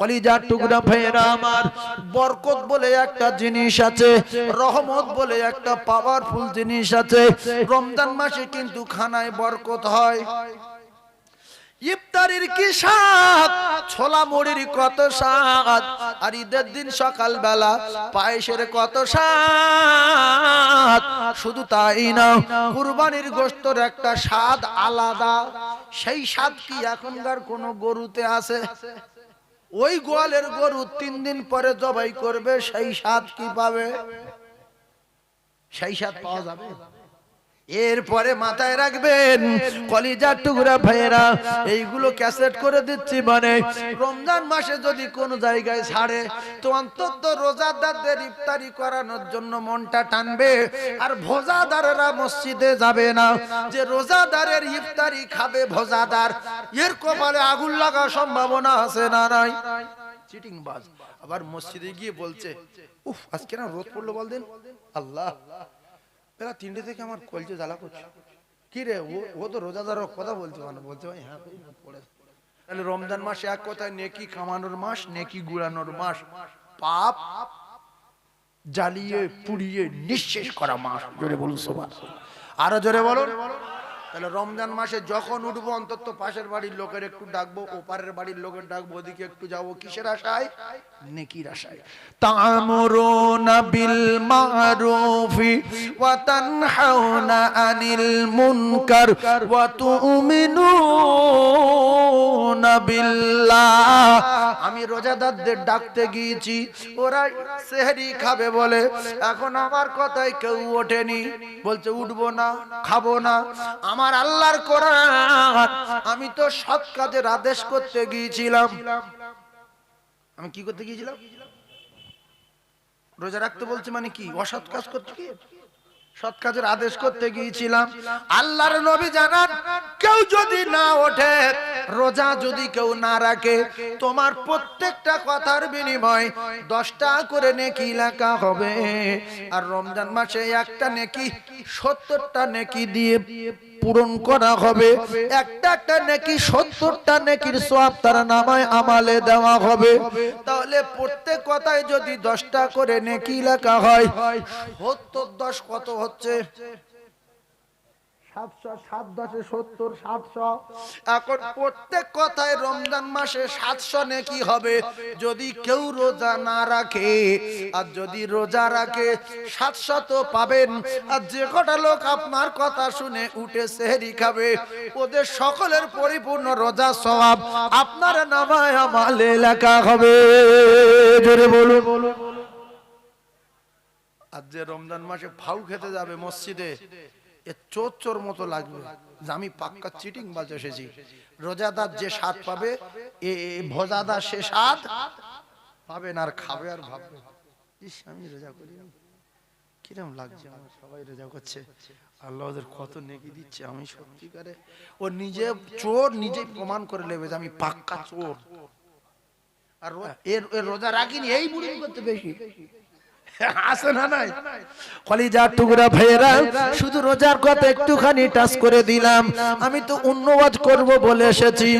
কলিজার টুকরা ভাইয়েরা আমার। বরকত বলে একটা জিনিস আছে রহমত বলে একটা পাওয়ারফুল জিনিস আছে। রমজান মাসে কিন্তু খানায় বরকত হয়। ইফতারির কি স্বাদ ছোলা মুড়ির কত স্বাদ আর ঈদের দিন সকাল বেলা পায়েসের কত স্বাদ। শুধু তাই না কুরবানির গোস্তর একটা স্বাদ আলাদা। সেই স্বাদ কি এখনকার কোন গরুতে আছে? ওই গোয়ালের গরু তিন দিন পরে জবাই করবে, সেই স্বাদ কি পাবে? সেই স্বাদ পাওয়া যাবে? এরপরে মাথায় রাখবেন, কলিজার টুকরা ভাইয়েরা, এইগুলো ক্যাসেট করে দিচ্ছি মানে রমজান মাসে যদি কোন জায়গায় ছাড়ে, তো অন্তত রোজাদারদের ইফতারি করানোর জন্য মনটা টানবে, আর ভোজাদারেরা মসজিদে যাবে না। যে রোজাদারের ইফতারি খাবে ভোজাদার, এর কপালে আগুন লাগার সম্ভাবনা আছে না নাই? চিটিং বাজ। আবার মসজিদে গিয়ে বলছে, উফ, আজকে না রোদ পড়ল বল দিন আল্লাহ। বেলা তিনটে থেকে আমার কলচে জ্বালা করছে। কি রে, ও তো রোজাদার কথা বলছে মানে বলছে, ভাই হ্যাঁ তাহলে রমজান মাস এক কথায়, নেকি খামানোর মাস, নেকি গুড়ানোর মাস, পাপ জ্বালিয়ে, পুড়িয়ে, নিঃশেষ করা মাস। জোরে বলুন সবার আরও জোরে বলুন। তাহলে রমজান মাসে যখন উঠবো অন্তত পাশের বাড়ির লোকের একটু ডাকবো ওপারের বাড়ির লোকের ডাকবো ওদিকে একটু যাব। কিসের আশায়? নেকির আশায়। তা'মুরুনা বিল মারুফি ওয়া তানহাউনা আনিল মুনকার ওয়া তু'মিনুনা বিল্লাহ। আমি রোজাদারদের ডাকতে গিয়েছি ওরা সেহরি খাবে বলে। এখন আমার কথায় কেউ ওঠেনি। বলছে উঠবো না খাব না। আমার আল্লাহর কোরআন। আমি তো সৎ কাজের আদেশ করতে গিয়েছিলাম। আমি কি করতে গিয়েছিলাম? রোজা রাখতে বলছে মানে কি? অসৎ কাজ করতে কি সৎ কাজের আদেশ করতে গিয়েছিলাম। আল্লাহর নবী জানান, কেউ যদি না ওঠে, রোজা যদি কেউ না রাখে, তোমার প্রত্যেকটা কথার বিনিময় দশটা করে নেকি লেখা হবে। আর রমজান মাসে একটা নেকি, সত্তরটা নেকি দিয়ে পূরণ করা হবে। একটা একটা নাকি, সত্তরটা নাকির সব তারা নামায় আমালে দেওয়া হবে। তাহলে প্রত্যেক কথায় যদি দশটা করে নেকি লেখা হয়, সত্তর দশ কত হচ্ছে? এখন প্রত্যেক কথায় রমজান মাসে সাতশো নেকি হবে। যদি কেউ রোজা না রাখে, আর যদি রোজা রাখে, সাতশো তো পাবেন। আর যে কটা লোক আপনার কথা শুনে উঠে সেহরি খাবে, ওদের সকলের পরিপূর্ণ রোজা স্বভাব আপনার নামায় আমার এলাকা হবে। আর যে রমজান মাসে ফাউ খেতে যাবে মসজিদে এ চোর চোর মতো লাগবে যে আমি পাক্কা চিটিং বাজ এসেছি। রোজাদার যে স্বাদ পাবে, এ ভোজাদার সে স্বাদ পাবে না আর খাবে আর ভাববে। ইস, আমি রোজা করি কিরম লাগছে আমার, সবাই রোজা করছে। আল্লাহ ওদের কত নেকি দিচ্ছে, আমি সত্যিকারে। ও নিজে চোর নিজেই প্রমাণ করে নেবে যে আমি পাক্কা চোর। আর এর রোজা রাখিনি, এই বুড়ি করতে বেশি। আছে না নাই? কলিজার টুকরা ভাইয়েরা, শুধু রোজার কথা একটুখানি টাচ করে দিলাম। আমি তো অন্য ওয়াজ করব বলে এসেছি।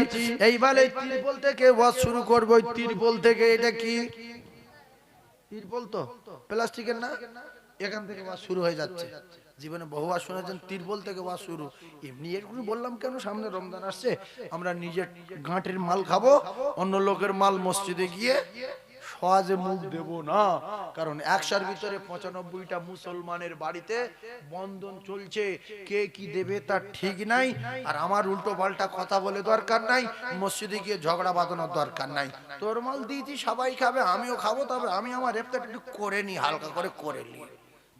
এইবার এই তিরপল থেকে ওয়াজ শুরু করব। ওই তিরপল থেকে এটা কি? তিরপল তো? প্লাস্টিকের না? এখান থেকে ওয়াজ শুরু হয়ে যাচ্ছে। জীবনে বহু ওয়াজ শুনেছেন, তিরপল থেকে ওয়াজ শুরু। এমনি এরকম বললাম কেন? সামনে রমজান আসছে। আমরা নিজের গাঁটের মাল খাব, অন্য লোকের মাল মসজিদে গিয়ে সহজে মুখ দেব না। কারণ একশোর ভিতরে পঁচানব্বইটা মুসলমানের বাড়িতে বন্ধন চলছে। কে কি দেবে তার ঠিক নাই। আর আমার উল্টো পাল্টা কথা বলে দরকার নাই। মসজিদে গিয়ে ঝগড়া বাঁধানোর দরকার নাই। তোর মাল দিয়েছি, সবাই খাবে, আমিও খাব, তবে আমি আমার রেপটা একটু করে নি, হালকা করে করে নি।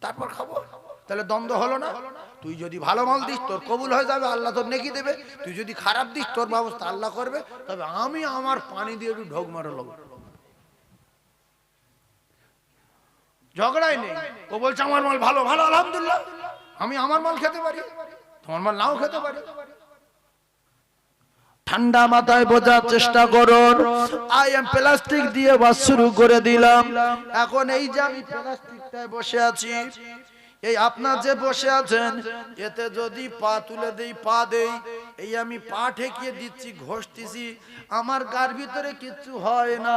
তারপর খাব। তাহলে দ্বন্দ্ব হলো না। তুই যদি ভালো মাল দিস, তোর কবুল হয়ে যাবে, আল্লাহ তোর নেকি দেবে। তুই যদি খারাপ দিস, তোর ব্যবস্থা আল্লাহ করবে। তবে আমি আমার পানি দিয়ে একটু ঢোক মারে লোক। ঝগড়াই নেই। ও বলছে, আমার মাল ভালো ভালো, আলহামদুলিল্লাহ। আমি আমার মাল খেতে পারি। তোমার মাল নাও খেতে পারি। ঠান্ডা মাথায় বোঝার চেষ্টা করুন। আই এম প্লাস্টিক দিয়ে বাস শুরু করে দিলাম। এখন এই যে আমি প্লাস্টিকটায় বসে আছি, এই আপনার যে বসে আছেন, এতে যদি পা তুলে দেই, পা দেই এই আমি পা ঠেকিয়ে দিচ্ছি, ঘষতেছি। আমার গার ভিতরে কিচ্ছু হয় না।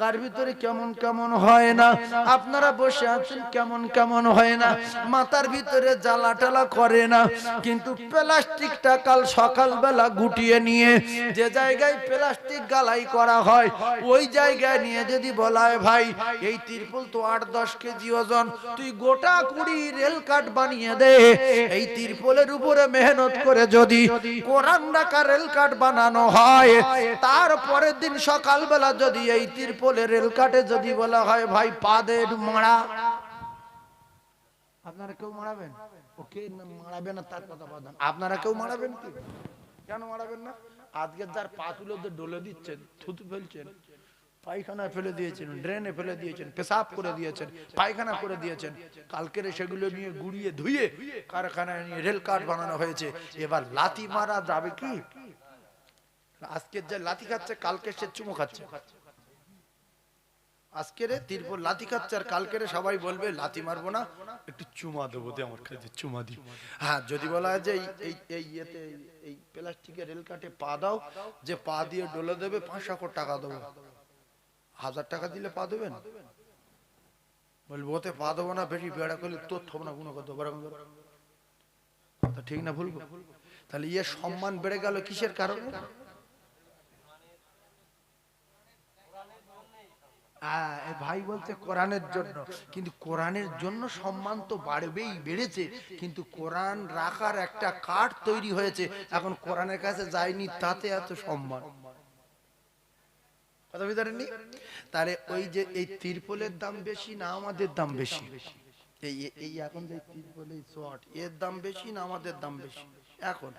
গার ভিতরে কেমন কেমন হয় না। আপনারা বসে আছেন, কেমন কেমন হয় না। মাথার ভিতরে জ্বালা টালা করে না। কিন্তু প্লাস্টিকটা কাল সকালবেলা গুটিয়ে নিয়ে যে জায়গায় প্লাস্টিক গালাই করা হয়, ওই জায়গায় নিয়ে যদি বলা হয় ভাই, এই তিরপুল তো আট দশ কেজি ওজন। তুই গোটা কুড়ি রেল কাট বানিয়ে দে। এই তিরপলের উপরে মেহনত করে যদি কোরআন রাখা রেল বানানো হয়। তারপরের দিন সকালবেলা যদি এই তিরপলে যদি বলা হয়, ভাই পাদের মারা আপনারা কেউ মারাবেন ওকে, না তার কথা বাদান আপনারা কেউ মারাবেন কি? কেন মারাবেন না? আজকে যার পা তুলে ডলে দিচ্ছেন, থুতু ফেলছেন। পায়খানায় ফেলে দিয়েছেন, ড্রেনে ফেলে দিয়েছেন, পেশাব করে দিয়েছেন, পায়খানা করে দিয়েছেন। কালকের সেগুলো নিয়ে গুড়িয়ে ধুয়ে কারখানায় নিয়ে রেল কাঠ বানানো হয়েছে। এবার লাথি মারা যাবে কি? আজকের যে লাথি খাচ্ছে, কালকে সে চুমো খাচ্ছে। আজকের তিরপল লাথি খাচ্ছে আর কালকের সবাই বলবে, লাথি মারবো না, একটু চুমা দেবো আমার কাছে, চুমা দি। হ্যাঁ যদি বলা হয় যে এই এই ইয়েতে, এই- প্লাস্টিকের রেল কাটে পা দাও, যে পা দিয়ে ডলে দেবে পাঁচশো টাকা দেবো। হাজার টাকা দিলে পা দেবেন? বলব ওতে পা দেবো না বেশি বেড়া করলে তোর থব না কোনো কথা ঠিক না ভুলবো তাহলে ইয়ে সম্মান বেড়ে গেল কিসের কারণে? হ্যাঁ, ভাই বলছে কোরআনের জন্য। কিন্তু কোরআনের জন্য সম্মান তো বাড়বেই বেড়েছে। কিন্তু কোরআন রাখার একটা কাঠ তৈরি হয়েছে। এখন কোরআনের কাছে যায়নি তাতে এত সম্মান। কথা বুঝতে পারেননি? তাহলে ওই যে এই তিরপলের দাম বেশি না আমাদের দাম বেশি? এই, এই- এখন যে তিরপল শর্ট এর দাম বেশি না আমাদের দাম বেশি? এখন।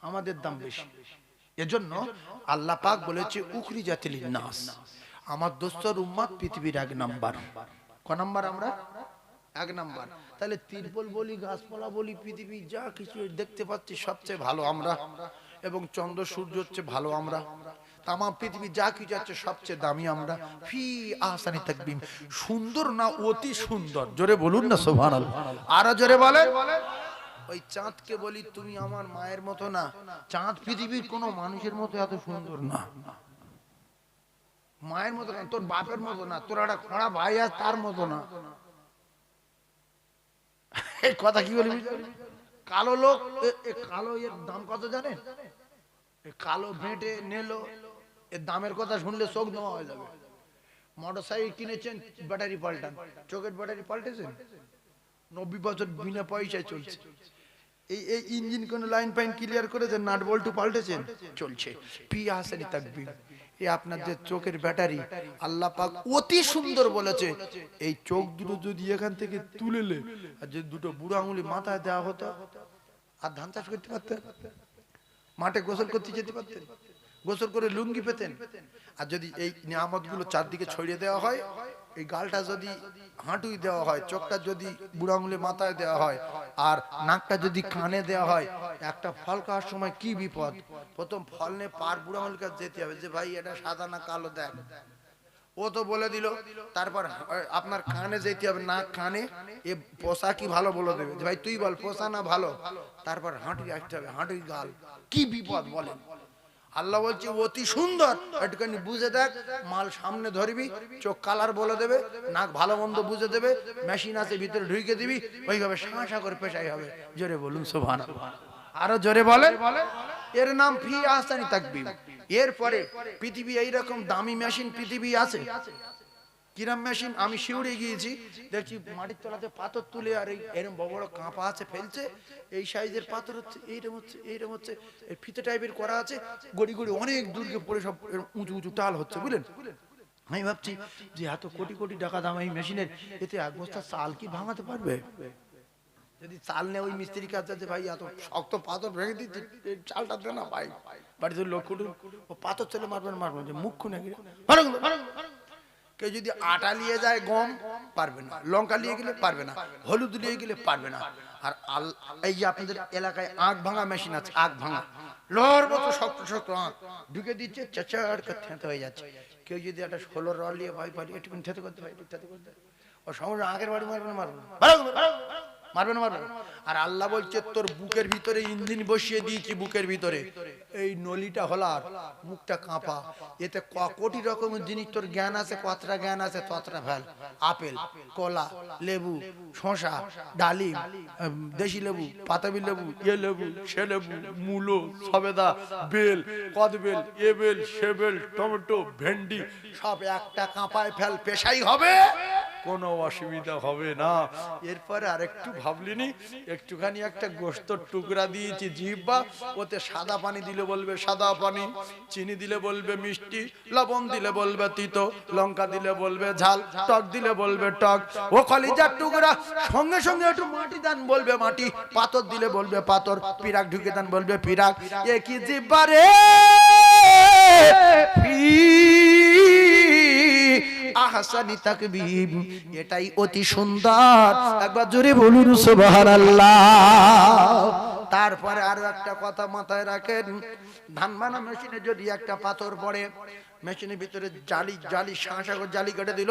আমাদের দাম বেশি। এজন্য আল্লাহ পাক বলেছে, উখরি জাতিল নাস আমার দোস্তর উম্মাদ পৃথিবীর এক নাম্বার। ক নাম্বার আমরা? এক নাম্বার। তাহলে তিরপল বলি, গাছপালা বলি, পৃথিবী যা কিছু দেখতে পাচ্ছি, সবচেয়ে ভালো আমরা। এবং চন্দ্র, সূর্য হচ্ছে ভালো আমরা। তামাম পৃথিবী যা কিছু আছে সবচেয়ে দামি আমরা। ফি আহসানি তাকবিম সুন্দর না অতি সুন্দর? জোরে বলুন না সোভান আরও জোরে বলে ওই চাঁদকে বলি, তুমি আমার মায়ের মতো না। চাঁদ পৃথিবীর কোনো মানুষের মতো এত সুন্দর না। মায়ের মতো না, তোর বাপের মতো না, তোর একটা খোঁড়া ভাই আছে, তার মতো না। এই কথা কি বলি কালো লোক কালো এর দাম কত জানেন? কালো ভেটে নেলো। এর দামের কথা শুনলে চোখ নেওয়া হয়ে যাবে। মোটর সাইকেল কিনেছেন ব্যাটারি পাল্টান। চোখের ব্যাটারি পাল্টেছেন? নব্বই বছর বিনা পয়সায় চলছে। এই এই ইঞ্জিন কোন লাইন পাইন ক্লিয়ার করেছেন নাট বল্টু পাল্টেছেন? চলছে। পি হাসানি তাকবীর এই আপনার যে চোখের ব্যাটারি আল্লাহ পাক অতি সুন্দর বলেছে। এই চোখ দুটো যদি এখান থেকে তুলেলে আর যদি দুটো বুড়ো আঙুলি মাথায় দেওয়া হতো, আর ধান চাষ করতে পারতেন? মাঠে গোসল করতে যেতে পারতেন? গোসল করে লুঙ্গি পেতেন। আর যদি এই নিয়ামতগুলো চারদিকে ছড়িয়ে দেওয়া হয়, এই গালটা যদি হাঁটুই দেওয়া হয়, চোখটা যদি বুড়ো আঙুলে মাথায় দেওয়া হয়, আর নাকটা যদি কানে দেওয়া হয়, একটা ফল খাওয়ার সময় কি বিপদ? প্রথম ফল নিয়ে পার বুড়ো কাছে যেতে হবে, যে ভাই, এটা সাদা না কালো দেখ ও তো বলে দিল, তারপর আপনার কানে যেতে হবে না কানে, এ পোষা কি ভালো বলে দেবে? ভাই, তুই বল, পোষা না ভালো? তারপর হাঁটুই আসতে হবে, হাঁটুই গাল। কি বিপদ বলেন? আল্লাহ বলছি, অতি সুন্দর। একটুখানি বুঝে দেখ, মাল সামনে ধরবি, চোখ কালার বলে দেবে, নাক ভালো মন্দ বুঝে দেবে, মেশিন আছে, ভিতরে ঢুকে দিবি, ওইভাবে শাঁসা করে পেশাই হবে। জোরে বলুন সোভান আরও জোরে বলে, এর নাম ফি আস্তানি থাকবি এরপরে পৃথিবী এইরকম দামি মেশিন পৃথিবী আছে কিরাম মেশিন? আমি শিউরে গিয়েছি। দেখছি মাটির তলাতে পাথর তুলে আর এই এরকম বড় বড় কাঁপা আছে, ফেলছে। এই সাইজের পাথর হচ্ছে এইরকম হচ্ছে এইরকম হচ্ছে। এই ফিতে টাইপের করা আছে। গড়ি গড়ি অনেক দূরকে পড়ে সব উঁচু উঁচু টাল হচ্ছে, বুঝলেন? আমি ভাবছি যে এত কোটি কোটি টাকা দাম এই মেশিনের, এতে এক বস্তা চাল কি ভাঙাতে পারবে? যদি চাল নেই ওই মিস্ত্রি কাজ আছে, ভাই, এত শক্ত পাথর ভেঙে দিচ্ছে চালটা দে না ভাই। বাড়িতে লোক পাথর ছেলে মারবেন মারবেন, যে মুখ খুনে গিয়ে কেউ যদি আটা নিয়ে যায় গম, পারবে না। লঙ্কা নিয়ে গেলে পারবে না। হলুদ নিয়ে গেলে পারবে না। আর আল- এই যে আপনাদের এলাকায় আখ ভাঙা মেশিন আছে, আখ ভাঙা। লোহার মতো শক্ত শক্ত আখ। ঢুকে দিচ্ছে, চেঁচার করে থেঁতে হয়ে যাচ্ছে। কেউ যদি একটা ষোলো রল নিয়ে ভয় পারি একটু থেঁতে করতে পারে থেঁতে করতে ও সমস্যা আগের বাড়ি মারবে না, মারবে। মারবে না, মারবে আর আল্লাহ বলছে, তোর বুকের ভিতরে ইঞ্জিন বসিয়ে দিয়েছি বুকের ভিতরে? এই নলিটা হলার মুখটা কাঁপা। এতে ক- কোটি রকমের জিনিস তোর জ্ঞান আছে, কতটা জ্ঞান আছে, ততটা ফেল। আপেল, কলা, লেবু শশা ডালিম দেশি লেবু পাতাবি লেবু, এ লেবু, সে লেবু, মূলো, সবেদা, বেল, কদবেল, এ বেল, সে বেল, টমেটো, ভেন্ডি, সব একটা কাঁপায় ফেল, পেশাই হবে। কোনো অসুবিধা হবে না। এরপরে আরেকটু ভাবলিনি, একটুখানি একটা গোস্তর টুকরা দিয়েছি, জিহ্বা, ওতে সাদা পানি দিলে বলবে সাদা পানি, চিনি দিলে বলবে মিষ্টি, লবণ দিলে বলবে তিতো, লঙ্কা দিলে বলবে ঝাল, টক দিলে বলবে টক। ও কলিজার টুকরা, সঙ্গে সঙ্গে একটু মাটি দেন বলবে মাটি, পাথর দিলে বলবে পাথর, পিরাক ঢুকে দেন বলবে পিরাক। এ কি জিব্বা রে? আহসানি তাকবীর, এটাই অতি সুন্দর। একবার জোরে বলুন, সুবহানাল্লাহ। তারপরে আরও একটা কথা মাথায় রাখেন। ধান বানা মেশিনে যদি একটা পাথর পড়ে মেশিনের ভিতরে জালি জালি শাঁসা জালি কেটে দিল।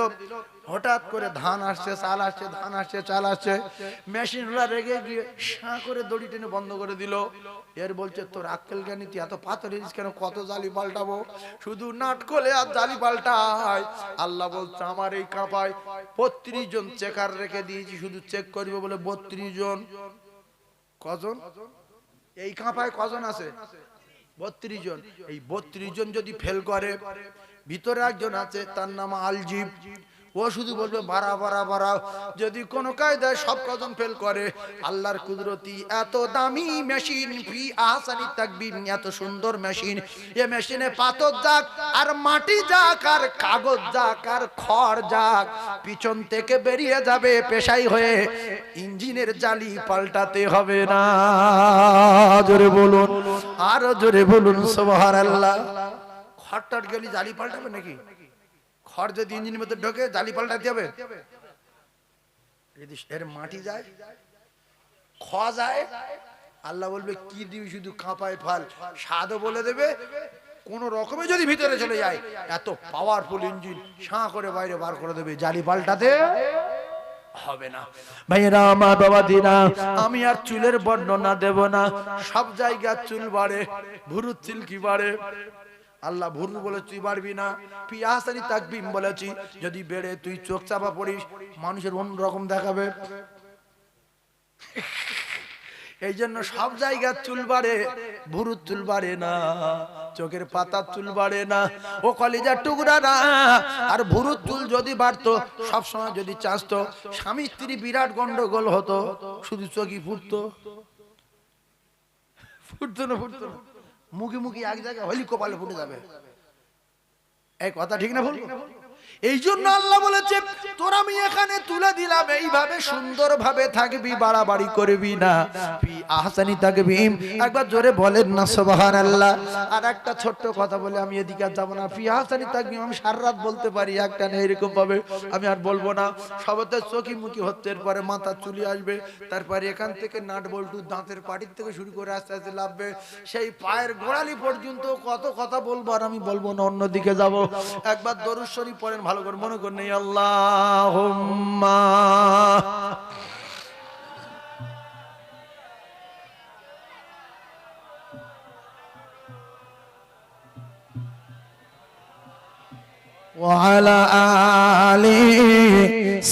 হঠাৎ করে ধান আসছে, চাল আসছে, ধান আসছে, চাল আসছে। মেশিন রেগে গিয়ে শাঁ করে দড়ি টেনে বন্ধ করে দিল। এর বলছে, তোর আক্কেল জ্ঞানী, তুই এত পাথর এনেছিস কেন? কত জালি পাল্টাবো? শুধু নাট খোলে আর জালি পাল্টায়। আল্লাহ বলছে, আমার এই কাঁপায় বত্রিশ জন চেকার রেখে দিয়েছি, শুধু চেক করবে বলে বত্রিশ জন। কজন? এই কাঁপায় কজন আছে? বত্রিশ জন। এই বত্রিশ জন যদি ফেল করে ভিতরে একজন আছে তার নাম আলজিব। ও শুধু বলবে বাড়া বাড়া বাড়াও। যদি কোনো কায়দায় সব কজন ফেল করে, আল্লাহর কুদরতি এত দামি মেশিন ফি আহসানি তাকবির এত সুন্দর মেশিন এ মেশিনে পাথর যাক, আর মাটি যাক, আর কাগজ যাক, আর খড় যাক, পিছন থেকে বেরিয়ে যাবে পেশাই হয়ে। ইঞ্জিনের জালি পাল্টাতে হবে না। জোরে বলুন, আরও জোরে বলুন, সুবহানাল্লাহ। খড়টার গেলি জালি পাল্টাবে নাকি? খড় যদি ইঞ্জিনের মধ্যে ঢোকে, জালি পাল্টাতে হবে। যদি এর মাটি যায় খ যায়, আল্লাহ বলবে, কি দিবি শুধু কাঁপায় ফাল? স্বাদও বলে দেবে, কোন রকমে যদি ভিতরে চলে যায়, এত পাওয়ারফুল ইঞ্জিন সাঁ করে বাইরে বার করে দেবে, জালি পাল্টাতে হবে না। ভাইয়েরা আমার বাবা, দিনা, আমি আর চুলের বর্ণনা দেব না। সব জায়গায় চুল বাড়ে, ভুরুর চুল কি বাড়ে? আল্লাহ ভুরু বলে তুই বাড়বি না পিয়াসানি তাকবিম বলেছি, যদি বেড়ে তুই চোখ চাপা পড়িস, মানুষের অন্য রকম দেখাবে। এই জন্য সব জায়গার চুল বাড়ে, ভুরুর চুল বাড়ে না, চোখের পাতার চুল বাড়ে না, ও কলিজার টুকরা না। আর ভুরুর চুল যদি বাড়তো, সব সময় যদি চাষতো স্বামী স্ত্রী বিরাট গন্ডগোল হতো, শুধু চোখই ফুটতো। ফুটতো না ফুটতো না। মুখে মুখে এক জায়গায় হলি কপালে ফুটে যাবে। এই কথা ঠিক না ভুল? এই জন্য আল্লাহ বলেছে, তোর আমি এখানে তুলে দিলাম, এইভাবে সুন্দর ভাবে থাকবি, বাড়াবাড়ি করবি না। আহসানি থাকবি একবার জোরে বলেন না সুবহান আল্লাহ আর একটা ছোট্ট কথা বলে আমি এদিকে আর যাব না। ফি আহসানি থাকবি আমি সারা রাত বলতে পারি, একটা না এরকম ভাবে আমি আর বলব না। সবতে চোখি মুখি হচ্ছে, এরপরে মাথা চুলি আসবে, তারপরে এখান থেকে নাট বল্টু দাঁতের পাটির থেকে শুরু করে আস্তে আস্তে লাভবে সেই পায়ের গোড়ালি পর্যন্ত কত কথা বলব আর আমি বলব না, অন্যদিকে যাব। একবার শরীফ পড়েন ভালো করে মনে করেন এই আল্লাহ وعلى آل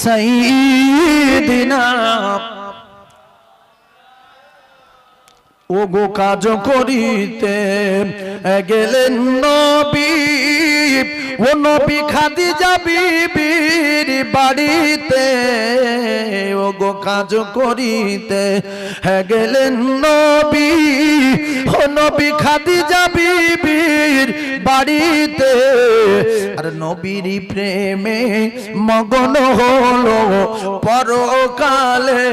سيدنا ওগো কাজ করিতে গেলেন নবী ও নবী খাদিজা যাবি বাড়িতে, ওগো কাজ করিতে। গেলেন নবী, ও নবী খাদি যাবি বীর বাড়িতে। আর নবীর প্রেমে মগন হলো পরকালে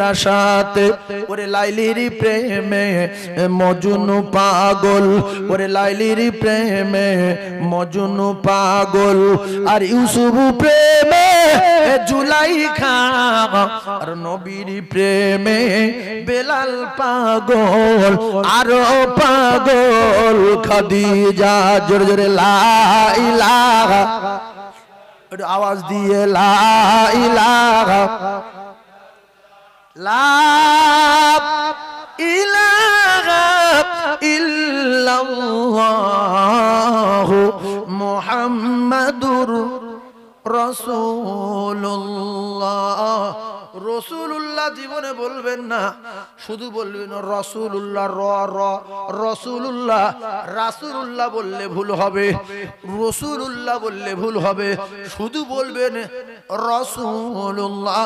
রাসাতে। ওরে লাইলির প্রেমে মজুনু পাগল, ওরে লাইলির প্রেমে মজুনু পাগল। আর ইউসুফ প্রেমে জুলাই খা আর নবীর প্রেমে বেলাল পাগল, আরও পাগল খাদিজা। জোরে জোরে, লা ইলাহা। একটু আওয়াজ দিয়ে, লা ইলাহা। লা ইলাহা ইল্লাল্লাহু। রসুল্লাহ রসুল্লাহ জীবনে বলবেন না শুধু বলবেন রসুল্লাহ র র রসুল্লাহ রাসুল্লাহ বললে ভুল হবে রসুল্লাহ বললে ভুল হবে। শুধু বলবেন রসুল্লাহ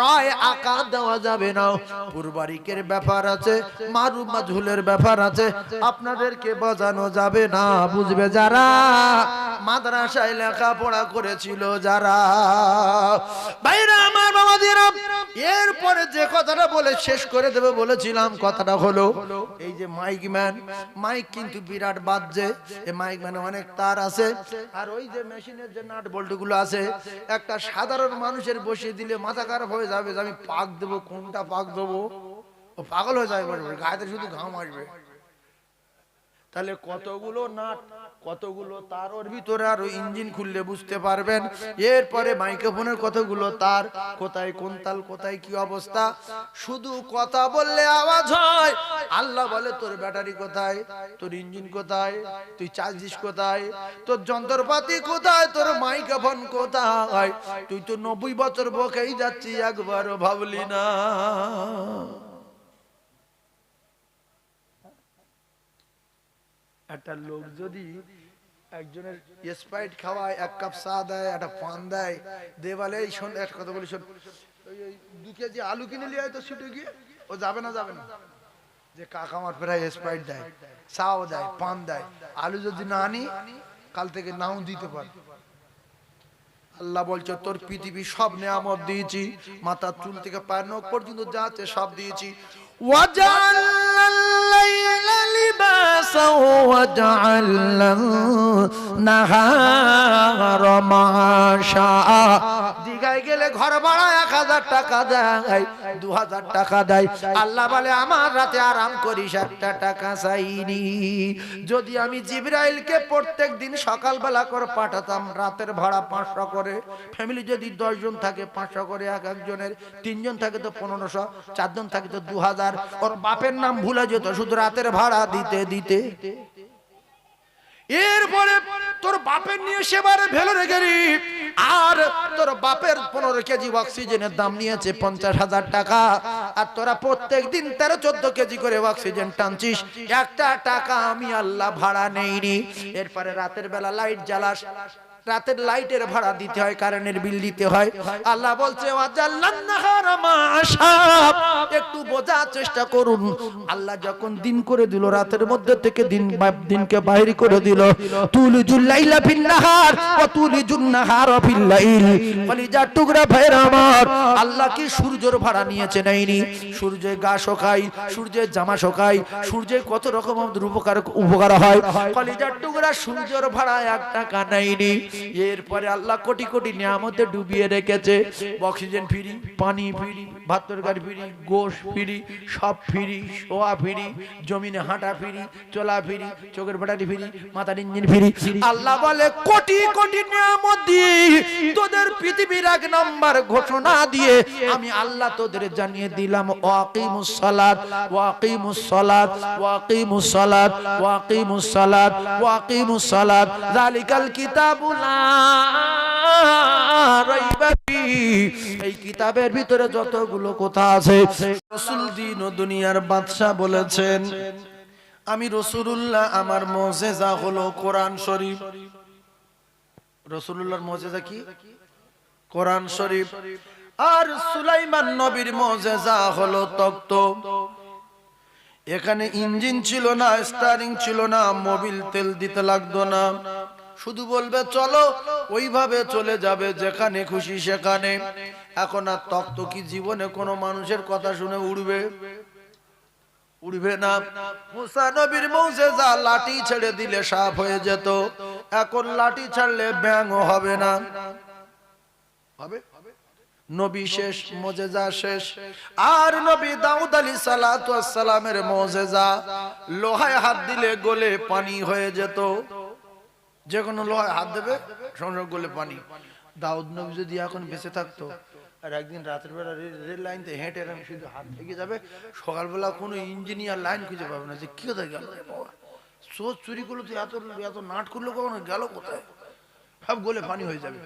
রায় আকার দেওয়া যাবে না। পূর্বারিকের ব্যাপার আছে, মারু মাঝুলের ব্যাপার আছে, আপনাদেরকে বাজানো যাবে না, বুঝবে যারা? মাদ্রাসায় লেখাপড়া করেছিল যারা? বাইরে আমার বাবাদিরা এরপরে যে কথাটা বলে শেষ করে দেবে বলেছিলাম কথাটা হলো এই যে মাইক ম্যান মাইক কিন্তু বিরাট বাজছে এই মাইক ম্যানে অনেক তার আছে আর ওই যে মেশিনের যে নাট বল্টুগুলো আছে একটা সাধারণ মানুষের বসিয়ে দিলে মাথা খারাপ হয়ে যাবে যে আমি পাক দেবো কোনটা পাক দেবো? ও পাগল হয়ে যাবে গায়েতে শুধু ঘাম আসবে। তাহলে কতগুলো নাট, কতগুলো তার ওর ভিতরে আর ইঞ্জিন খুললে বুঝতে পারবেন। এরপরে মাইক্রোফোনের কতগুলো তার, কোথায় কোন তাল, কোথায় কি অবস্থা? শুধু কথা বললে আওয়াজ হয়। আল্লাহ বলে, তোর ব্যাটারি কোথায়? তোর ইঞ্জিন কোথায়? তুই চার্জিস কোথায়? তোর যন্ত্রপাতি কোথায়? তোর মাইক্রোফোন কোথায়? তুই তো নব্বই বছর বকেই যাচ্ছি একবারও ভাবলি না। একটা লোক যদি একজনের খাওয়ায়, এক কাপ চা দেয়, একটা পান দেয় শোন, একটা কথা বলি শোন। দু কেজি আলু কিনে নিয়ে তো ছুটে গিয়ে, ও যাবে না যাবে না। যে কাকা আমার প্রায় স্প্রাইট দেয়, চাও দেয়, পান দেয়, আলু যদি না আনি, কাল থেকে নাও দিতে পারে। আল্লাহ বলছে, তোর পৃথিবী সব নিয়ামত দিয়েছি, মাথার চুল থেকে পায়ের নখ পর্যন্ত যা আছে সব দিয়েছি। وجعل الليل لباسا وجعل النهار معاشا. গেলে ঘর ভাড়া এক হাজার টাকা দেয়, দু হাজার টাকা দেয়। আল্লাহ বলে, আমার রাতে আরাম করিস, একটা টাকা চাইনি। যদি আমি জিব্রাইলকে প্রত্যেক দিন সকালবেলা করে পাঠাতাম, রাতের ভাড়া পাঁচশো করে, ফ্যামিলি যদি দশজন থাকে, পাঁচশো করে এক একজনের, তিনজন থাকে তো পনেরোশো, চারজন থাকে তো দু হাজার, ওর বাপের নাম ভুলে যেত, শুধু রাতের ভাড়া দিতে দিতে। এরপরে তোর বাপের নিয়ে সেবারে ভেলো রেখে আর তোর বাপের পনেরো কেজি অক্সিজেনের দাম নিয়েছে পঞ্চাশ হাজার টাকা। আর তোরা প্রত্যেক দিন তেরো, চোদ্দ কেজি করে অক্সিজেন টানছিস। একটা টাকা আমি আল্লাহ ভাড়া নেইনি। এরপরে রাতের বেলা লাইট জ্বালাস। রাতের লাইটের ভাড়া দিতে হয়, কারেন্টের বিল দিতে হয়। আল্লাহ বলছে একটু বোঝার চেষ্টা করুন। আল্লাহ যখন দিন করে দিল, রাতের মধ্যে থেকে দিন দিনকে বাইরে করে দিল। ফিল লাইল। কলিজার টুকরা আমার, আল্লাহ কি সূর্যের ভাড়া নিয়েছে নাইনি সূর্যের গা শোকাই, সূর্যের জামা শোকাই, সূর্যের কত রকম উপকার উপকার হয়? কলিজার টুকরা সূর্যের ভাড়া এক টাকা নেয়নি। এরপরে আল্লাহ কোটি কোটি নিয়ামতে ডুবিয়ে রেখেছে অক্সিজেন ফ্রি, পানি ফ্রি ভাত তরকারি ফ্রি, গোশ ফ্রি, সব ফ্রি, শোয়া ফ্রি, জমিনে হাঁটা ফ্রি, চলা ফ্রি, চোখের ব্যাটারি ফ্রি, মাথার ইঞ্জিন ফ্রি আল্লাহ বলে, কোটি কোটি নিয়ামত দিয়ে তোদের পৃথিবীর এক নাম্বার ঘোষণা দিয়ে আমি আল্লাহ তোদের জানিয়ে দিলাম, ওয়াকিমুস সালাত ওয়াকিমুস সালাত ওয়াকিমুস সালাত ওয়াকিমুস সালাত ওয়াকিমুস সালাত যালিকাল কিতাবুল। এই কিতাবের ভিতরে যতগুলো কথা আছে, রাসূল দিন ও দুনিয়ার বাদশা বলেছেন, আমি রসুলুল্লাহ, আমার মজেজা হলো কোরআন শরীফ। রসুলুল্লাহর মজেজা কি? কোরআন শরীফ। আর সুলাইমান নবীর মজেজা হলো তক্ত এখানে ইঞ্জিন ছিল না, স্টারিং ছিল না, মোবিল তেল দিতে লাগতো না। শুধু বলবে, চলো। ওইভাবে চলে যাবে, যেখানে খুশি সেখানে। এখন আর তক্ত কি জীবনে কোনো মানুষের কথা শুনে উড়বে। উড়বে ছেড়ে দিলে হয়ে যেত। এখন লাঠি ছাড়লে ব্যাঙও হবে না। হবে? নবী শেষ শেষ। আর নবী লোহায় হাত দিলে গলে পানি হয়ে যেত। যে কোনো লোহায় হাত দেবে সঙ্গে গলে পানি। দাউদ নবী যদি এখন বেঁচে থাকতো, আর একদিন রাতের বেলা রেল লাইন থেকে হেঁটে এরকম শুধু হাত থেকে যাবে, সকালবেলা কোনো ইঞ্জিনিয়ার লাইন খুঁজে পাবে না যে, কি কোথায় গেল রে বাবা? সোচ চুরি করল তো এত এত নাট করল কখনো? গেল কোথায়? সব গলে পানি হয়ে যাবে।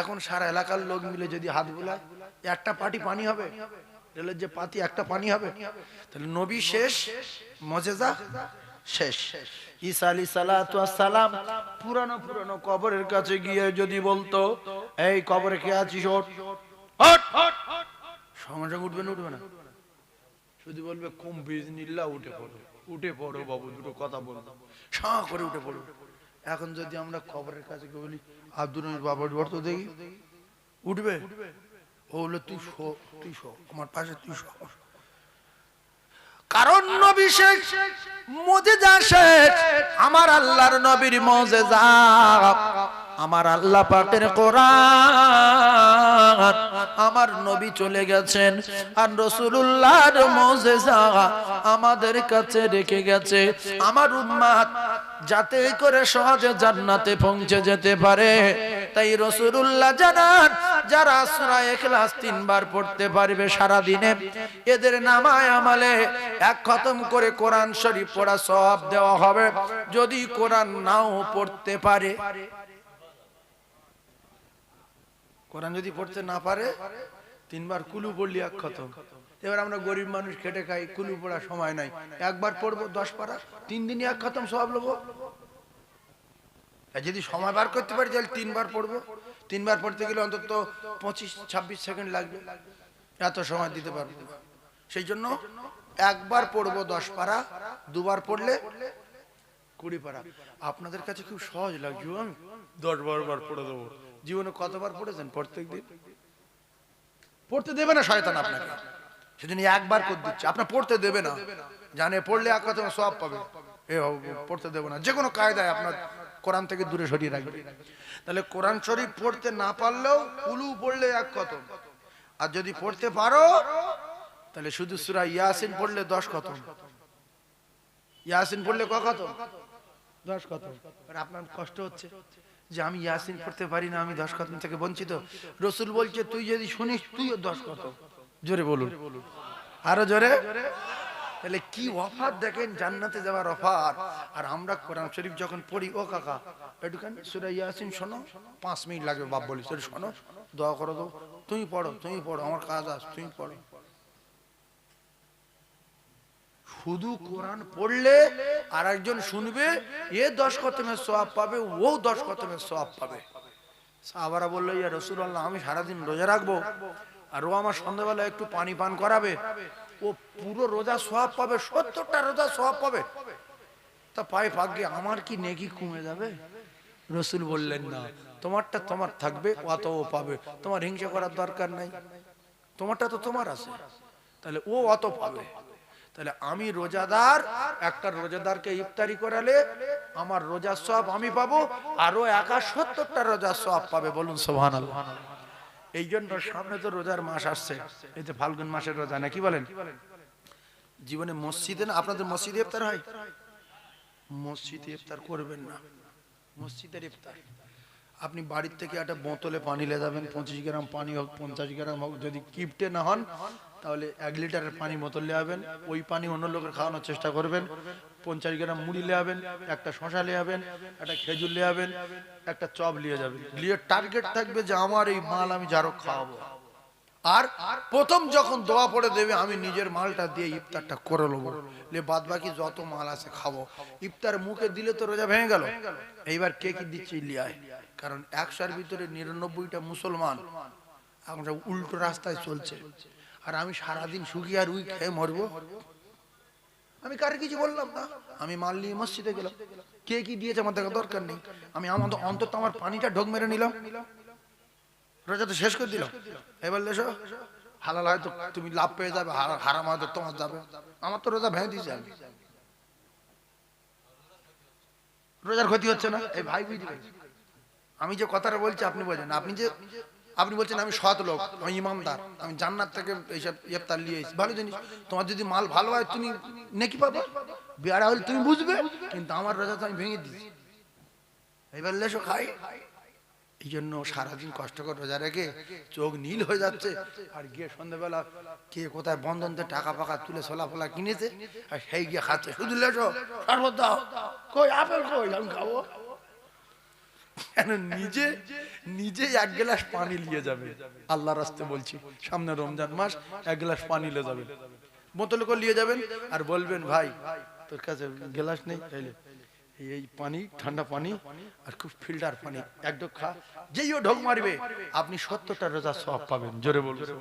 এখন সারা এলাকার লোক মিলে যদি হাত বোলায়, একটা পাটি পানি হবে? রেলের যে পাতি, একটা পানি হবে? তাহলে নবী শেষ, মজেজা শেষ। ঈসা আলী সালাম পুরানো পুরানো কবরের কাছে গিয়ে যদি বলতো, এই কবরে কে আছিস। সঙ্গে সঙ্গে উঠবে না উঠবে না। শুধু বলবে, কম বিজনিল্লা উঠে পড়ো। উঠে পড়ো বাবু, দুটো কথা বলব সাঁ করে উঠে পড়ো। এখন যদি আমরা কবরের কাছে বলি, আব্দুল বাবার ঘর তো দেখি। উঠবে? ও বলল, তুই শো তুই শো, আমার পাশে তুই শো কারণ নবী শেষ মুজিজা শেষ আমার আল্লাহর নবীর মুজিজা আমার আল্লাহ পাকের কোরআন। আমার নবী চলে গেছেন আর রাসূলুল্লাহর মুজিজা আমাদের কাছে রেখে গেছে। আমার উম্মাত যাতে করে সহজে জান্নাতে পৌঁছে যেতে পারে। তাই রসুল্লাহ জানান, যারা সূরা ইখলাস তিনবার পড়তে পারবে সারা দিনে এদের নামায় আমালে এক খতম করে কোরআন শরীফ পড়া সব দেওয়া হবে, যদি কোরআন নাও পড়তে পারে। কোরআন যদি পড়তে না পারে, তিনবার কুলু পড়লি এক খতম। এবার আমরা গরিব মানুষ খেটে খাই, কুলু পড়ার সময় নাই। একবার পড়ব দশ পারা, তিন দিনই এক খতম সব লোবো। আর যদি সময় বার করতে পারি তাহলে তিনবার পড়ব। তিনবার পড়তে গেলে অন্তত পঁচিশ ছাব্বিশ সেকেন্ড লাগবে। এত সময় দিতে পারব। সেই জন্য একবার পড়ব দশ পারা দুবার পড়লে কুড়ি পারা। আপনাদের কাছে খুব সহজ লাগছে আমি দশ বারো বার পড়ে দেবো। জীবনে কতবার পড়েছেন? প্রত্যেক দিন। পড়তে দেবে না শয়তান আপনাকে? সেজন্য একবার করে দিচ্ছে। আপনার পড়তে দেবে না। জানে পড়লে এক কথা সব পাবে। এ পড়তে দেবে না। যে কোনো কায়দায় আপনার কোরআন থেকে দূরে সরিয়ে রাখবে। তাহলে কোরআন শরীফ পড়তে না পারলেও উলু পড়লে এক কত আর যদি পড়তে পারো, তাহলে শুধু সুরা ইয়াসিন পড়লে দশ কত ইয়াসিন পড়লে কত দশ কত আপনার কষ্ট হচ্ছে যে আমি ইয়াসিন পড়তে পারি না, আমি দশ কত থেকে বঞ্চিত। রসুল বলছে, তুই যদি শুনিস, তুইও দশ কত জোরে বলুন। আরও জোরে? তাহলে কি অফার দেখেন? জান্নাতে যাওয়ার অফার। আর আমরা কোরআন শরীফ যখন পড়ি, ও কাকা একটুখানি সুরা ইয়াসিন শোনো, পাঁচ মিনিট লাগবে বাপ বলি সরি শোনো, দোয়া করো তো তুমি পড়ো তুমি পড়ো, আমার কাজ আস তুমি পড়ো। শুধু কোরআন পড়লে আর একজন শুনবে, এ দশ কতমের সওয়াব পাবে, ও দশ কতমের সওয়াব পাবে। সাহাবারা বলল, ইয়া রসুল আল্লাহ আমি সারাদিন রোজা রাখব, আর ও আমার সন্ধ্যাবেলা একটু পানি পান করাবে। ও পুরো রোজা সওয়াব পাবে, সত্তরটা রোজা সওয়াব পাবে। তা পায়ে ভাগ্যে আমার কি নেকি কমে যাবে? রসুল বললেন, না, তোমারটা তোমার থাকবে, অত ও পাবে। তোমার হিংসা করার দরকার নাই। তোমারটা তো তোমার আছে। তাহলে ও অত পাবে। তাহলে আমি রোজাদার, একটা রোজাদারকে ইফতারি করালে আমার রোজার সব আমি পাবো আরও একা সত্তরটা রোজার সব পাবে। বলুন সোহান এই জন্য সামনে তো রোজার মাস আসছে। এই যে ফাল্গুন মাসের রোজা, নাকি বলেন? জীবনে মসজিদে না, আপনাদের মসজিদে ইফতার হয়? মসজিদে ইফতার করবেন না। মসজিদের ইফতার। আপনি বাড়ির থেকে একটা বোতলে পানি লে যাবেন, পঁচিশ গ্রাম পানি হোক, পঞ্চাশ গ্রাম হোক, যদি কিপটে না হন, তাহলে এক লিটারের পানি বোতল লেয়াবেন ওই পানি অন্য লোকের খাওয়ানোর চেষ্টা করবেন। পঞ্চাশ গ্রাম মুড়ি লেয়াবেন একটা শশা লেয়াবেন একটা খেজুর লেয়াবেন একটা চপ লিয়ে যাবেন। লিয়ে টার্গেট থাকবে যে আমার এই মাল আমি যারো খাওয়াবো। আর প্রথম যখন দোয়া পড়ে দেবে, আমি নিজের মালটা দিয়ে ইফতারটা করে নেব। লে বাদ বাকি যত মাল আছে খাব। ইফতার মুখে দিলে তো রোজা ভেঙে গেল। এইবার কে কি দিচ্ছে লিয়ায় কারণ একশোর ভিতরে নিরানব্বইটা মুসলমান উল্টো রাস্তায় চলছে। আর আমি সারাদিন শুকিয়ে আর উই খেয়ে মরবো? আমি কারে কিছু বললাম না। আমি মাল নিয়ে মসজিদে গেলাম। কে কি দিয়েছে আমার দেখা দরকার নেই। আমি আমাদের অন্তত আমার পানিটা ঢোক মেরে নিলাম। রোজা তো শেষ করে দিলাম। এবার লেসো, হালাল হয়তো তুমি লাভ পেয়ে যাবে, হারা- হারাম হয়তো তোমার যাবে। আমার তো রোজা ভেঙে দিয়েছে আমি। রোজার ক্ষতি হচ্ছে না? এই ভাই বুঝলি। আমি যে কথাটা বলছি, আপনি বোঝেন আপনি যে আপনি বলছেন আমি সৎ লোক আমি ইমামদার আমি জান্নাত থেকে এইসব ইফতার নিয়ে এসেছি। ভালো জিনিস তোমার যদি মাল ভালো হয় তুমি নেকি পাবে। বেড়া হলে তুমি বুঝবে কিন্তু আমার রোজা তো আমি ভেঙে দিয়েছি। এবার লেসো খাই। এই জন্য সারাদিন কষ্ট করে রোজা রেখে চোখ নীল হয়ে যাচ্ছে। আর গিয়ে সন্ধ্যাবেলা কে কোথায় বন্ধন বন্ধনতে টাকা ফাকা তুলে ছোলা ফোলা কিনেছে আর সেই গিয়ে খাচ্ছে। শুধু লেসো শরবত দাও। কই আপেল কই? আমি খাব। নিজে নিজে এক গ্লাস পানি নিয়ে যাবে? আল্লাহ রাস্তে বলছি, সামনে রমজান মাস, এক গ্লাস পানি নিয়ে যাবে বোতল করে নিয়ে যাবেন আর বলবেন, ভাই, তোর কাছে গ্লাস নেই, তাইলে এই- পানি, ঠান্ডা পানি আর খুব ফিল্টার পানি, এক ঢোক খা। যেই ও ঢোক মারবে, আপনি সত্তরটা রোজা সব পাবেন, জোরে বলবেন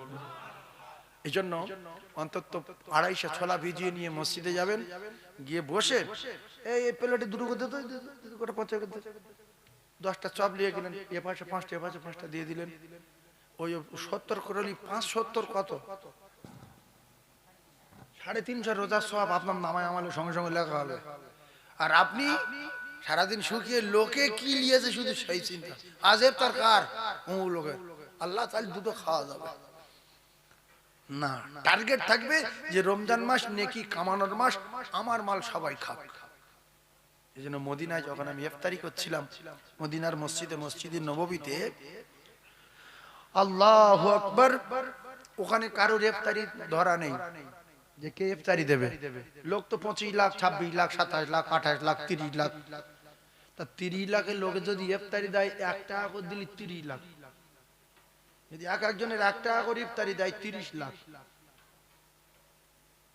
এই জন্য অন্তত আড়াইশো ছোলা ভিজিয়ে নিয়ে মসজিদে যাবেন, গিয়ে বসে, এই প্লেটে দুটো করতে তো, দুটো করে পঞ্চাশ করতে দশটা চপ নিয়ে গেলেন, এ পাশে পাঁচটা, এ পাশে পাঁচটা দিয়ে দিলেন। ওই সত্তর করলি পাঁচ সত্তর কত? সাড়ে তিনশো রোজার সব আপনার নামায় আমালে, সঙ্গে সঙ্গে লেখা হবে আর আপনি সারাদিন শুকিয়ে লোকে কি নিয়েছে শুধু সেই চিন্তা। আজেব তার কার? ও লোকের আল্লাহ তাহলে দুটো খাওয়া যাবে। না, টার্গেট থাকবে যে রমজান মাস নেকি কামানোর মাস, আমার মাল সবাই খাবে এই জন্য মদিনায় যখন আমি ইফতারি করছিলাম, মদিনার মসজিদে মসজিদে নববীতে, আল্লাহ আকবার, ওখানে কারোর ইফতারি ধরা নেই। যে কে ইফতারি দেবে? লোক তো পঁচিশ লাখ, ছাব্বিশ লাখ, সাতাশ লাখ, আঠাশ লাখ, তিরিশ লাখ। তা তিরিশ লাখের লোকে যদি ইফতারি দেয়, এক টাকা করে দিলি তিরিশ লাখ। যদি এক একজনের এক টাকা করে ইফতারি দেয়, তিরিশ লাখ।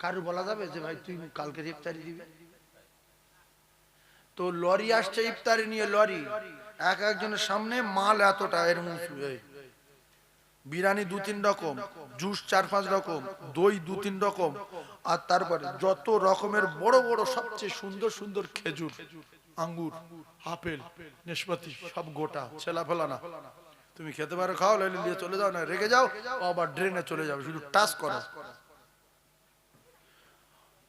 কারও বলা যাবে যে, ভাই, তুই কালকে ইফতারি দিবি? তো লরি আসছে, ইফতারি নিয়ে লরি। এক একজনের সামনে মাল এতটা এর বিরিয়ানি দু তিন রকম, জুস চার পাঁচ রকম, দই দু তিন রকম। আর তারপরে যত রকমের বড় বড়, সবচেয়ে সুন্দর সুন্দর খেজুর, আঙ্গুর, আপেল নেশপাতি সব গোটা, ছেলা ফেলা না তুমি খেতে পারো, খাও, লাইলে নিয়ে চলে যাও, না রেখে যাও আবার ড্রেনে চলে যাবে, শুধু টাচ করো।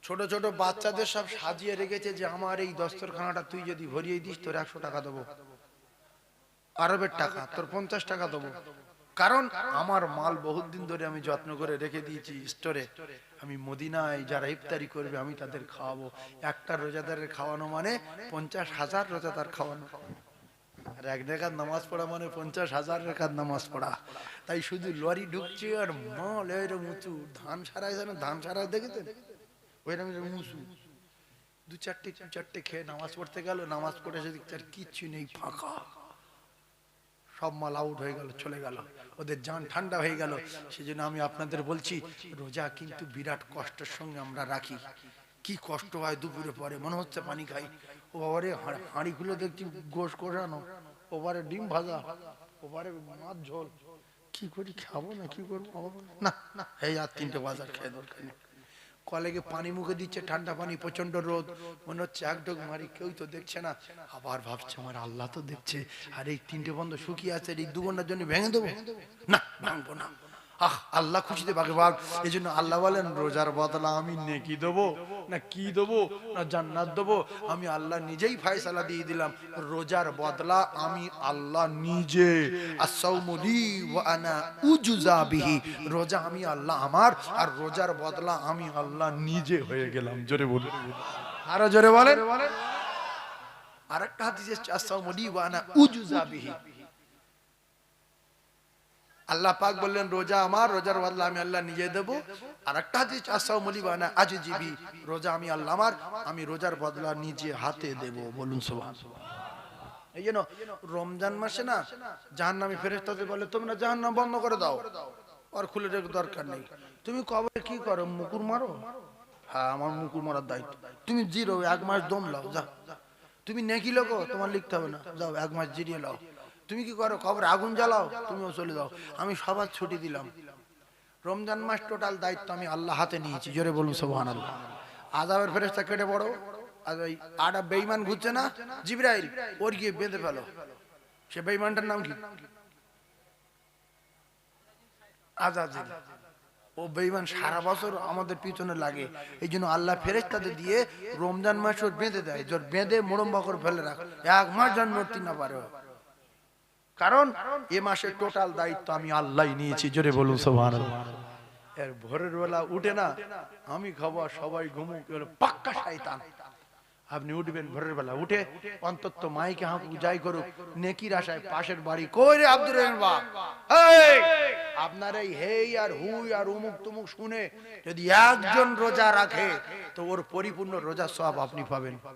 ছোট ছোট বাচ্চাদের সব সাজিয়ে রেখেছে যে আমার এই দস্তরখানাটা তুই যদি ভরিয়ে দিস, তোর একশো টাকা দেবো। আরবের টাকা, তোর পঞ্চাশ টাকা দেবো। কারণ আমার মাল বহুত দিন ধরে আমি যত্ন করে রেখে দিয়েছি স্টোরে। আমি মদিনায় যারা ইফতারি করবে, আমি তাদের খাওয়াবো। একটা রোজাদারের খাওয়ানো মানে পঞ্চাশ হাজার রোজাদার খাওয়ানো। আর এক রেখার নামাজ পড়া মানে পঞ্চাশ হাজার রেখার নামাজ পড়া। তাই শুধু লরি ঢুকছে আর মাল এরম উঁচু। ধান সারাই যেন ধান সারাই দেখেছেন? ওইরকম এরকম দু চারটে চারটে খেয়ে নামাজ পড়তে গেল, নামাজ পড়ে এসে দেখছে আর কিচ্ছু নেই, ফাঁকা। সব মাল আউট হয়ে গেল, চলে গেল। ওদের জান ঠান্ডা হয়ে গেল। সেজন্য আমি আপনাদের বলছি, রোজা কিন্তু বিরাট কষ্টের সঙ্গে আমরা রাখি। কি কষ্ট হয় দুপুরে পরে, মনে হচ্ছে পানি খাই। ও বাবারে, হাঁ- হাঁড়ি খুলে দেখছি গোশ কষানো ওবারে ডিম ভাজা। ওবারে মাছ ঝোল। কি করি, খাব না, কি করব? না না, এই আর তিনটে বাজার খেয়ে দরকার নেই। কলেগে পানি মুখে দিচ্ছে, ঠান্ডা পানি প্রচণ্ড রোদ। মনে হচ্ছে এক ডোক মারি কেউ তো দেখছে না। আবার ভাবছে, আমার আল্লাহ তো দেখছে। আর এই তিনটে বন্ধ শুকিয়ে আছে এই দু ঘণ্টার জন্য ভেঙে দেবো? না, ভাঙবো না। আহ, আল্লাহ খুশিতে বাকি এই জন্য আল্লাহ বলেন, রোজার বদলা আমি নেকি দেবো, না কি দেবো, না জান্নাত দেবো। আমি আল্লাহ নিজেই ফায়সালা দিয়ে দিলাম। রোজার বদলা আমি আল্লাহ নিজে। রোজা আমি আল্লাহ আমার, আর রোজার বদলা আমি আল্লাহ নিজে হয়ে গেলাম। জোরে বলুন। আরও জোরে বলেন। আরেকটা হাদিস এসেছে আসাউমুলি ওয়া আনা উজুজা বিহি। আল্লাহ পাক বললেন, রোজা আমার, রোজার বদলা আমি আল্লাহ নিজে দেব। আর একটা হাদিস, আসাও মলিবানা আজ জিবি রোজা আমি আল্লাহ আমার, আমি রোজার বদলা নিজে হাতে দেব। বলুন সোহান এই জন্য রমজান মাসে না, জাহান্নামী ফেরেশতাদের বলে, তোমরা জাহান্নাম বন্ধ করে দাও, আর খুলে রেখে দরকার নেই। তুমি কবে কি করো, মুকুর মারো? হ্যাঁ আমার মুকুর মারার দায়িত্ব। তুমি জিরো, এক মাস দম লাও যা তুমি নেকি লোক, তোমার লিখতে হবে না। যাও, এক মাস জিরিয়ে লাও। তুমি কি করো? খবর আগুন জ্বালাও, তুমিও চলে যাও। আমি সবার ছুটি দিলাম। রমজান মাস টোটাল দায়িত্ব আমি আল্লাহ হাতে নিয়েছি। জোরে বলুন সোহান আল্লাহ আজাবের ফেরেস্তা কেটে পড়ো। আটা বেইমান ঘুরছে না? জিব্রাইল, ওর গিয়ে বেঁধে ফেলো। সে বেইমানটার নাম কি? ও বেইমান সারা বছর আমাদের পিছনে লাগে। এই জন্য আল্লাহ ফেরেস্তাদের দিয়ে রমজান মাস ওর বেঁধে দেয়। জোর বেঁধে মোড়ম্বা ফেলে রাখ। এক মাস নড়তে না পারে। কারণ এ মাসে টোটাল দায়িত্ব আমি আল্লাহ নিয়েছি, জোরে বলুন সোহান এর ভোরের বেলা উঠে না, আমি খাব সবাই ঘুমুক পাক্কা শয়তান। আপনি উঠবেন ভোরের বেলা, উঠে অন্তত মাইকে হাঁকু, যাই করুক, নেকির আশায় পাশের বাড়ি। কই রে আব্দুর রহিম বাপ? এই! আপনার এই হেই আর হুই আর উমুক তুমুক শুনে যদি একজন রোজা রাখে, তো ওর পরিপূর্ণ রোজা সব আপনি পাবেন।